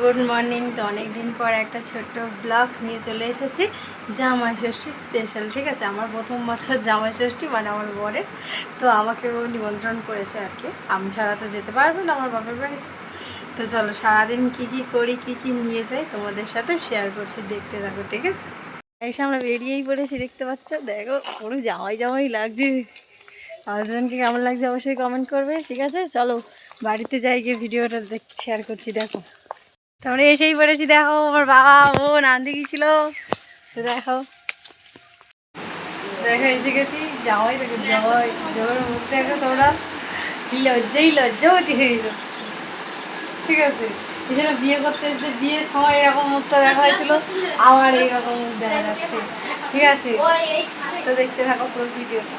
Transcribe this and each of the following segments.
Good morning. তো অনেক দিন পর একটা ছোট্ট ব্লগ নিয়ে চলে এসেছি, জামাই ষষ্ঠী স্পেশাল ঠিক আছে? আমার প্রথম বছর জামাই ষষ্ঠী মানে আমার বরে তো আমাকেও নিমন্ত্রণ করেছে আর কি। আমি ছাড়া তো যেতে পারব না আমার বাপের বাড়িতে। তো চলো, সারাদিন কি কি করি, কি কি নিয়ে যাই, তোমাদের সাথে শেয়ার করছি, দেখতে থাকো, ঠিক আছে? এসে আমরা বেরিয়েই পড়েছি, দেখতে পাচ্ছ? দেখো, পুরো জামাই জামাই লাগছে। হাজব্যান্ডকে কেমন লাগছে অবশ্যই কমেন্ট করবে, ঠিক আছে? চলো, বাড়িতে যাই গিয়ে ভিডিওটা দেখ শেয়ার করছি, দেখো। তারপরে এসেই পড়েছি, দেখো, আমার বাবা ও নান্দি গেছিল দেখো। দেখো, এসে গেছি। জামাই, দেখো, জামাই জামাই মুখ দেখো তোমরা। লজ্জাই লজ্জাবতী হয়ে যাচ্ছে। ঠিক আছে? এছাড়া বিয়ে করতে এসে বিয়ের সময় এরকম মুখটা দেখা হয়েছিল। আবার এইরকম মুখ দেখা যাচ্ছে। ঠিক আছে? তো দেখতে থাকো পুরো ভিডিওটা।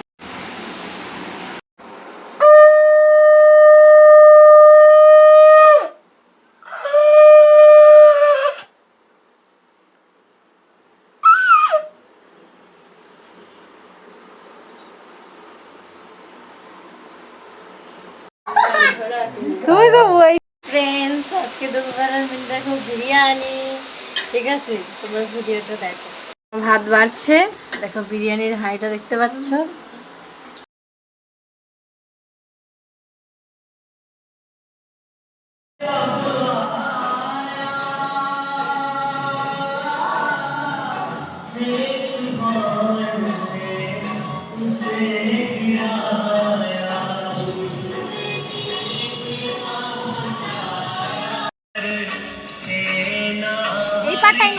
তুমি তো ওই ফ্রেন্ডস আজকে দুপুরবেলার মিল দেখো বিরিয়ানি। ঠিক আছে, তোমরা ভিডিওটা দেখো। ভাত বাড়ছে। দেখো, বিরিয়ানির হাঁড়িটা দেখতে পাচ্ছ। 巴台尼。